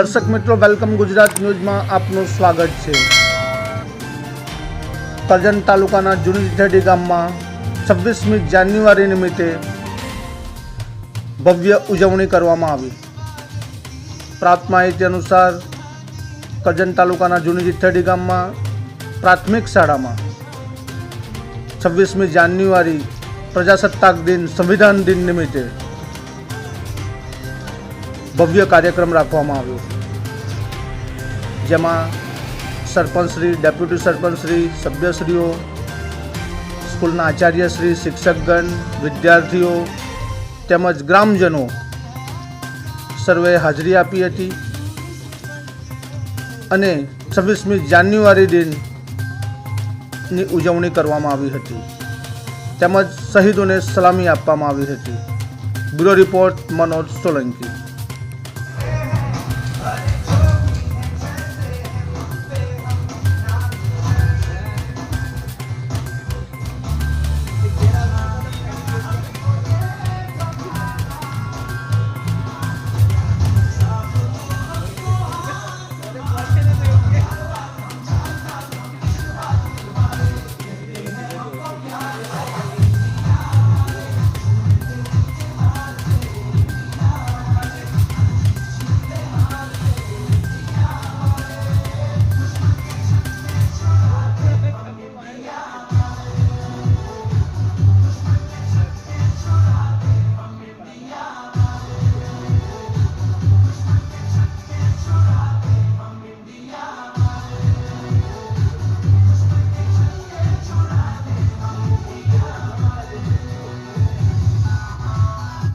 દર્શક મિત્રો, વેલકમ ગુજરાત ન્યૂઝમાં આપનું સ્વાગત છે. કરજણ તાલુકાના જૂની જેઠેડી ગામમાં છવ્વીસમી જાન્યુઆરી નિમિત્તે ભવ્ય ઉજવણી કરવામાં આવી. પ્રાપ્ત માહિતી અનુસાર કરજણ તાલુકાના જૂની જીઠડી ગામમાં પ્રાથમિક શાળામાં છવ્વીસમી જાન્યુઆરી પ્રજાસત્તાક દિન સંવિધાન દિન નિમિત્તે ભવ્ય કાર્યક્રમ રાખવામાં આવ્યો જેમાં સરપંચશ્રી ડેપ્યુટી સરપંચશ્રી સભ્યશ્રીઓ, સ્કૂલના આચાર્યશ્રી શિક્ષકગણ, વિદ્યાર્થીઓ તેમજ ગ્રામજનો સર્વે હાજરી આપી હતી અને છવ્વીસમી જાન્યુઆરી દિનની ઉજવણી કરવામાં આવી હતી. તેમજ શહીદોને સલામી આપવામાં આવી હતી. Bureau report, Manoj Solanki.